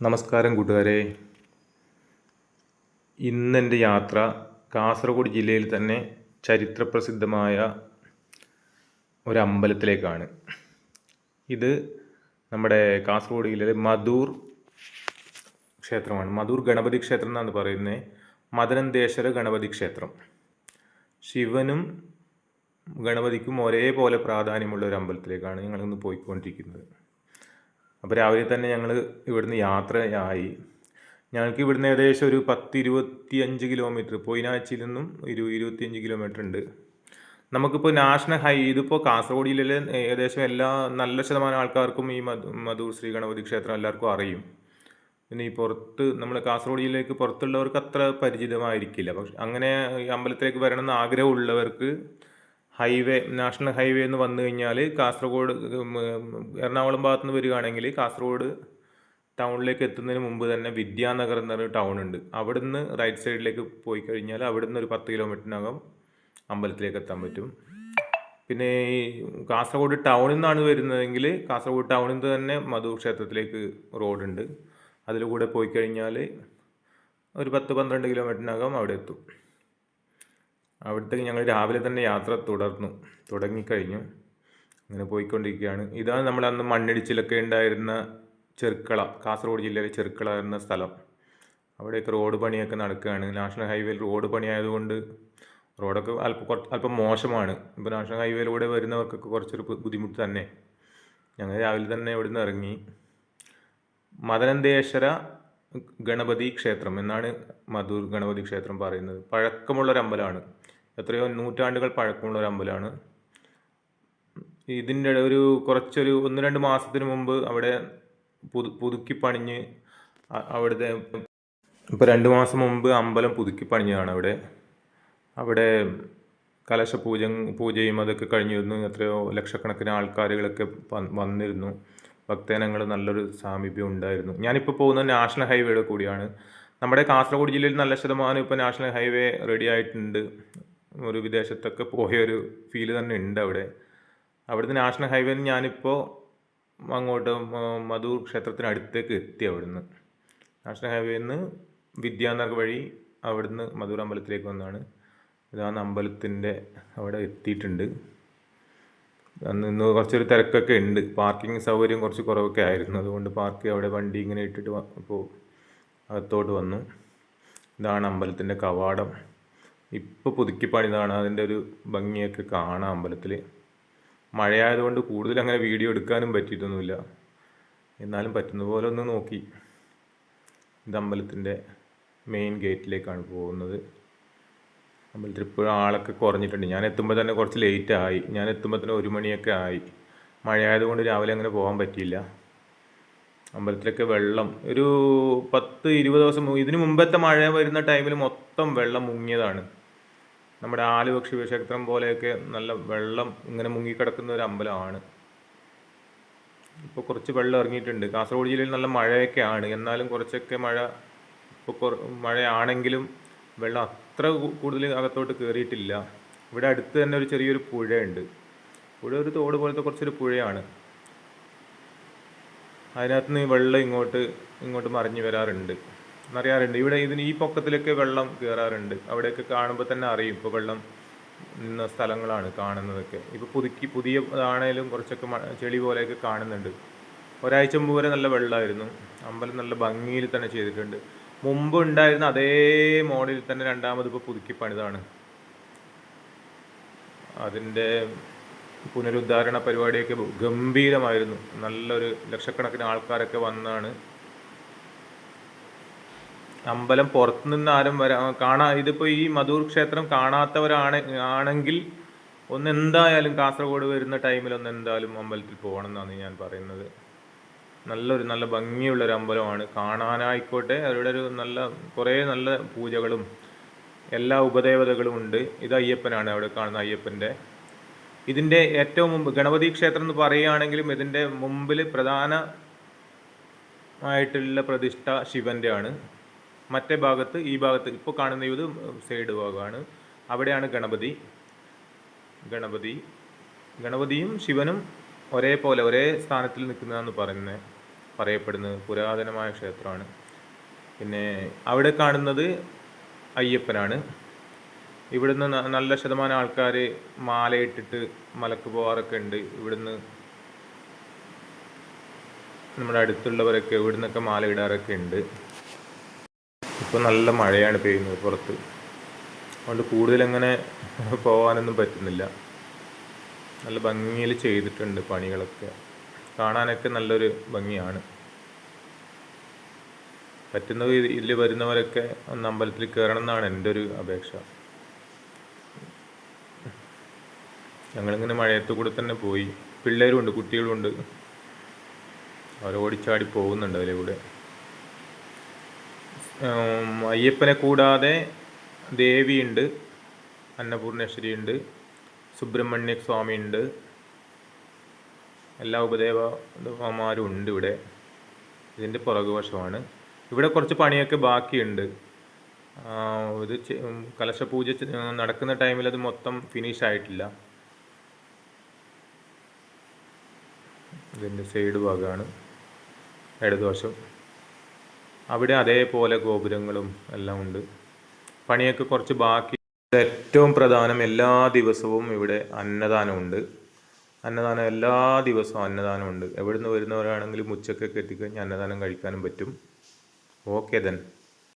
നമസ്കാരം കൂട്ടുകാരെ. ഇന്നെന്റെ യാത്ര കാസർഗോഡ് ജില്ലയിൽ തന്നെ ചരിത്രപ്രസിദ്ധമായ ഒരു അമ്പലത്തിലേക്കാണ്. ഇത് നമ്മുടെ കാസർഗോഡ് ജില്ലയിലെ മധൂർ ക്ഷേത്രമാണ്. മധൂർ ഗണപതി ക്ഷേത്രം എന്നാണ് പറയുന്നത് മദനന്തേശ്വര ഗണപതി ക്ഷേത്രം. ശിവനും ഗണപതിക്കും ഒരേപോലെ പ്രാധാന്യമുള്ള ഒരു അമ്പലത്തിലേക്കാണ് ഞങ്ങളിന്ന് പോയിക്കൊണ്ടിരിക്കുന്നത്. അപ്പോൾ രാവിലെ തന്നെ ഞങ്ങൾ ഇവിടുന്ന് യാത്രയായി. ഞങ്ങൾക്ക് ഇവിടുന്ന് ഏകദേശം ഒരു പത്ത് ഇരുപത്തി അഞ്ച് കിലോമീറ്റർ പൊയിനാച്ചിയിൽ നിന്നും ഒരു ഇരുപത്തിയഞ്ച് കിലോമീറ്റർ ഉണ്ട്. നമുക്കിപ്പോൾ നാഷണൽ ഹൈ ഇതിപ്പോൾ കാസർഗോഡ് ജില്ലയിലെ ഏകദേശം എല്ലാ നല്ല ശതമാനം ആൾക്കാർക്കും ഈ മധു മധൂർ ശ്രീ ഗണപതി ക്ഷേത്രം എല്ലാവർക്കും അറിയും. പിന്നെ ഈ പുറത്ത് നമ്മൾ കാസർഗോഡ് ജില്ലയിലേക്ക് പുറത്തുള്ളവർക്ക് അത്ര പരിചിതമായിരിക്കില്ല. പക്ഷെ അങ്ങനെ അമ്പലത്തിലേക്ക് വരണമെന്ന് ആഗ്രഹമുള്ളവർക്ക് ഹൈവേ നാഷണൽ ഹൈവേ എന്ന് വന്നു കഴിഞ്ഞാൽ കാസർഗോഡ് എറണാകുളം ഭാഗത്ത് നിന്ന് വരികയാണെങ്കിൽ കാസർഗോഡ് ടൗണിലേക്ക് എത്തുന്നതിന് മുമ്പ് തന്നെ വിദ്യാനഗർ എന്നൊരു ടൗൺ ഉണ്ട് അവിടുന്ന് റൈറ്റ് സൈഡിലേക്ക് പോയി കഴിഞ്ഞാൽ അവിടുന്ന് ഒരു പത്ത് കിലോമീറ്ററിനകം അമ്പലത്തിലേക്ക് എത്താൻ പറ്റും. പിന്നെ ഈ കാസർഗോഡ് ടൗണിൽ നിന്നാണ് വരുന്നതെങ്കിൽ കാസർഗോഡ് ടൗണിൽ നിന്ന് തന്നെ മധു ക്ഷേത്രത്തിലേക്ക് റോഡുണ്ട്. അതിലൂടെ പോയി കഴിഞ്ഞാൽ ഒരു പത്ത് പന്ത്രണ്ട് കിലോമീറ്ററിനകം അവിടെ എത്തും. അവിടത്തേക്ക് ഞങ്ങൾ രാവിലെ തന്നെ യാത്ര തുടർന്നു തുടങ്ങിക്കഴിഞ്ഞു. അങ്ങനെ പോയിക്കൊണ്ടിരിക്കുകയാണ്. ഇതാണ് നമ്മൾ അന്ന് മണ്ണിടിച്ചിലൊക്കെ ഉണ്ടായിരുന്ന ചെർക്കള കാസർഗോഡ് ജില്ലയിലെ ചെറുക്കള എന്ന സ്ഥലം. അവിടെയൊക്കെ റോഡ് പണിയൊക്കെ നടക്കുകയാണ്. നാഷണൽ ഹൈവേയിൽ റോഡ് പണിയായതുകൊണ്ട് റോഡൊക്കെ അല്പം കുറച്ച് അല്പം മോശമാണ്. ഇപ്പോൾ നാഷണൽ ഹൈവേയിലൂടെ വരുന്നവർക്കൊക്കെ കുറച്ചൊരു ബുദ്ധിമുട്ട് തന്നെ. ഞങ്ങൾ രാവിലെ തന്നെ ഇവിടുന്ന് ഇറങ്ങി. മദനന്തേശ്വര ഗണപതി ക്ഷേത്രം എന്നാണ് മധൂർ ഗണപതി ക്ഷേത്രം പറയുന്നത്. പഴക്കമുള്ളൊരു അമ്പലമാണ് എത്രയോ നൂറ്റാണ്ടുകൾ പഴക്കമുള്ള ഒരു അമ്പലമാണ്. ഇതിന്റെ ഒരു കുറച്ചൊരു ഒന്ന് രണ്ട് മാസത്തിന് മുമ്പ് അവിടെ പുതു പുതുക്കി പണിഞ്ഞ് അവിടുത്തെ ഇപ്പോൾ രണ്ട് മാസം മുമ്പ് അമ്പലം പുതുക്കി പണിഞ്ഞതാണ് അവിടെ. അവിടെ കലശ പൂജ പൂജയും അതൊക്കെ കഴിഞ്ഞിരുന്നു. എത്രയോ ലക്ഷക്കണക്കിന് ആൾക്കാരുകളൊക്കെ വന്നിരുന്നു. ഭക്തജനങ്ങൾ നല്ലൊരു സാമീപ്യം ഉണ്ടായിരുന്നു. ഞാനിപ്പോൾ പോകുന്നത് നാഷണൽ ഹൈവേയുടെ കൂടിയാണ്. നമ്മുടെ കാസർഗോഡ് ജില്ലയിൽ നല്ല ശതമാനം ഇപ്പോൾ നാഷണൽ ഹൈവേ റെഡി ആയിട്ടുണ്ട്. ഒരു വിദേശത്തൊക്കെ പോയൊരു ഫീൽ തന്നെ ഉണ്ട് അവിടെ. അവിടുത്തെ നാഷണൽ ഹൈവേയിൽ ഞാനിപ്പോൾ അങ്ങോട്ട് മധൂർ ക്ഷേത്രത്തിനടുത്തേക്ക് എത്തി അവിടുന്ന്. നാഷണൽ ഹൈവേയിൽ നിന്ന് വിദ്യാനഗർ വഴി അവിടുന്ന് മധൂർ അമ്പലത്തിലേക്ക് വന്നാണ്. ഇതാണ് അമ്പലത്തിന്റെ അവിടെ എത്തിയിട്ടുണ്ട്. അന്ന് ഇന്ന് കുറച്ചൊരു തിരക്കൊക്കെ ഉണ്ട്. പാർക്കിംഗ് സൗകര്യം കുറച്ച് കുറവൊക്കെ ആയിരുന്നു. അതുകൊണ്ട് പാർക്ക് അവിടെ വണ്ടി ഇങ്ങനെ ഇട്ടിട്ട് അപ്പോൾ അകത്തോട്ട് വന്നു. ഇതാണ് അമ്പലത്തിന്റെ കവാടം. ഇപ്പോൾ പുതുക്കി പണിതാണ് അതിന്റെ ഒരു ഭംഗിയൊക്കെ കാണാം അമ്പലത്തിൽ മഴയായതുകൊണ്ട് കൂടുതൽ അങ്ങനെ വീഡിയോ എടുക്കാനും പറ്റിയിട്ടൊന്നുമില്ല. എന്നാലും പറ്റുന്ന പോലെ ഒന്ന് നോക്കി. ഇത് അമ്പലത്തിന്റെ മെയിൻ ഗേറ്റിലേക്കാണ് പോകുന്നത്. അമ്പലത്തിൽ ഇപ്പോഴും ആളൊക്കെ കുറഞ്ഞിട്ടുണ്ട്. ഞാൻ എത്തുമ്പോൾ തന്നെ കുറച്ച് ലേറ്റ് ആയി. ഞാൻ എത്തുമ്പോൾ തന്നെ ഒരു മണിയൊക്കെ ആയി. മഴയായതുകൊണ്ട് രാവിലെ അങ്ങനെ പോകാൻ പറ്റിയില്ല. അമ്പലത്തിലൊക്കെ വെള്ളം ഒരു പത്ത് ഇരുപത് ദിവസം ഇതിനു മുമ്പത്തെ മഴ വരുന്ന ടൈമിൽ മൊത്തം വെള്ളം മുങ്ങിയതാണ്. നമ്മുടെ ആലുവ ശിവക്ഷേത്രം പോലെയൊക്കെ നല്ല വെള്ളം ഇങ്ങനെ മുങ്ങിക്കിടക്കുന്ന ഒരു അമ്പലമാണ്. ഇപ്പോൾ കുറച്ച് വെള്ളം ഇറങ്ങിയിട്ടുണ്ട്. കാസർഗോഡ് ജില്ലയിൽ നല്ല മഴയൊക്കെ ആണ് എന്നാലും കുറച്ചൊക്കെ മഴ ഇപ്പോൾ മഴയാണെങ്കിലും വെള്ളം അത്ര കൂടുതൽ അകത്തോട്ട് കയറിയിട്ടില്ല ഇവിടെ അടുത്ത് തന്നെ ഒരു ചെറിയൊരു പുഴയുണ്ട്. പുഴ ഒരു തോട് പോലത്തെ കുറച്ചൊരു പുഴയാണ്. അതിനകത്ത് നിന്ന് വെള്ളം ഇങ്ങോട്ട് ഇങ്ങോട്ട് മറിഞ്ഞു വരാറുണ്ട്. എന്നറിയാറുണ്ട്. ഇവിടെ ഇതിന് ഈ പൊക്കത്തിലൊക്കെ വെള്ളം കയറാറുണ്ട് അവിടെയൊക്കെ കാണുമ്പോൾ തന്നെ അറിയും. ഇപ്പോൾ വെള്ളം നിന്ന സ്ഥലങ്ങളാണ് കാണുന്നതൊക്കെ. ഇപ്പോൾ പുതുക്കി പുതിയ ആണേലും കുറച്ചൊക്കെ ചെളി പോലെയൊക്കെ കാണുന്നുണ്ട്. ഒരാഴ്ച മുമ്പ് വരെ നല്ല വെള്ളമായിരുന്നു അമ്പലം നല്ല ഭംഗിയിൽ തന്നെ ചെയ്തിട്ടുണ്ട്. മുമ്പ് ഉണ്ടായിരുന്ന അതേ മോഡലിൽ തന്നെ രണ്ടാമത് ഇപ്പോൾ പുതുക്കി പണിതാണ്. അതിന്റെ പുനരുദ്ധാരണ പരിപാടിയൊക്കെ ഗംഭീരമായിരുന്നു. നല്ലൊരു ലക്ഷക്കണക്കിന് ആൾക്കാരൊക്കെ വന്നാണ് അമ്പലം പുറത്തു നിന്ന് ആരും വരാ കാണാ ഇതിപ്പോൾ ഈ മധൂർ ക്ഷേത്രം കാണാത്തവരാണ് ആണെങ്കിൽ ഒന്ന് എന്തായാലും കാസർഗോഡ് വരുന്ന ടൈമിൽ ഒന്ന് എന്തായാലും അമ്പലത്തിൽ പോകണം എന്നാണ് ഞാൻ പറയുന്നത്. നല്ലൊരു നല്ല ഭംഗിയുള്ളൊരു അമ്പലമാണ്. കാണാനായിക്കോട്ടെ അവരുടെ ഒരു നല്ല കുറേ നല്ല പൂജകളും എല്ലാ ഉപദേവതകളും ഉണ്ട്. ഇത് അയ്യപ്പനാണ് അവിടെ കാണുന്ന അയ്യപ്പന്റെ. ഇതിന്റെ ഏറ്റവും മുമ്പ് ഗണപതി ക്ഷേത്രം എന്ന് പറയുകയാണെങ്കിലും ഇതിന്റെ മുമ്പിൽ പ്രധാന ആയിട്ടുള്ള പ്രതിഷ്ഠ ശിവന്റെ ആണ് മറ്റേ ഭാഗത്ത് ഈ ഭാഗത്ത് ഇപ്പോൾ കാണുന്ന ഇത് സൈഡ് ഭാഗമാണ്. അവിടെയാണ് ഗണപതി. ഗണപതി. ഗണപതിയും ശിവനും ഒരേപോലെ ഒരേ സ്ഥാനത്തിൽ നിൽക്കുന്നതെന്ന് പറയുന്നത് പറയപ്പെടുന്നത് പുരാതനമായ ക്ഷേത്രമാണ്. പിന്നെ അവിടെ കാണുന്നത് അയ്യപ്പനാണ്. ഇവിടുന്ന് നല്ല ശതമാനം ആൾക്കാർ മാലയിട്ടിട്ട് മലക്ക് പോകാറൊക്കെ ഉണ്ട്. ഇവിടുന്ന് നമ്മുടെ അടുത്തുള്ളവരൊക്കെ ഇവിടുന്നൊക്കെ മാല ഇടാറൊക്കെ ഉണ്ട്. ഇപ്പോൾ നല്ല മഴയാണ് പെയ്യുന്നത് പുറത്ത്. അതുകൊണ്ട് കൂടുതലങ്ങനെ പോകാനൊന്നും പറ്റുന്നില്ല. നല്ല ഭംഗിയിൽ ചെയ്തിട്ടുണ്ട് പണികളൊക്കെ. കാണാനൊക്കെ നല്ലൊരു ഭംഗിയാണ്. പറ്റുന്ന ഇതിൽ വരുന്നവരൊക്കെ ഒന്ന് അമ്പലത്തിൽ കയറണം എന്നാണ് എന്റെ ഒരു അപേക്ഷ. ഞങ്ങളിങ്ങനെ മഴയത്ത് കൂടെ തന്നെ പോയി. പിള്ളേരുമുണ്ട് കുട്ടികളുമുണ്ട് അവർ ഓടിച്ചാടി പോകുന്നുണ്ട് അതിലെ കൂടെ ഉം, അയ്യപ്പനെ കൂടാതെ ദേവിയുണ്ട് അന്നപൂർണേശ്വരി ഉണ്ട് സുബ്രഹ്മണ്യ സ്വാമി ഉണ്ട് എല്ലാ ഉപദേവമാരും ഉണ്ട് ഇവിടെ. ഇതിന്റെ പുറകുവശമാണ് ഇവിടെ കുറച്ച് പണിയൊക്കെ ബാക്കിയുണ്ട്. ഇത് കലശപൂജ നടക്കുന്ന ടൈമിൽ അത് മൊത്തം ഫിനിഷ് ആയിട്ടില്ല. ഇതിന്റെ സൈഡ് ഭാഗമാണ് ഇടതുവശം. അവിടെ അതേപോലെ ഗോപുരങ്ങളും എല്ലാം ഉണ്ട്. പണിയൊക്കെ കുറച്ച് ബാക്കി. ഏറ്റവും പ്രധാനം എല്ലാ ദിവസവും ഇവിടെ അന്നദാനമുണ്ട് അന്നദാനം എല്ലാ ദിവസവും അന്നദാനമുണ്ട് എവിടുന്ന് വരുന്നവരാണെങ്കിലും ഉച്ചക്കൊക്കെ എത്തിക്കഴിഞ്ഞാൽ അന്നദാനം കഴിക്കാനും പറ്റും. Okay then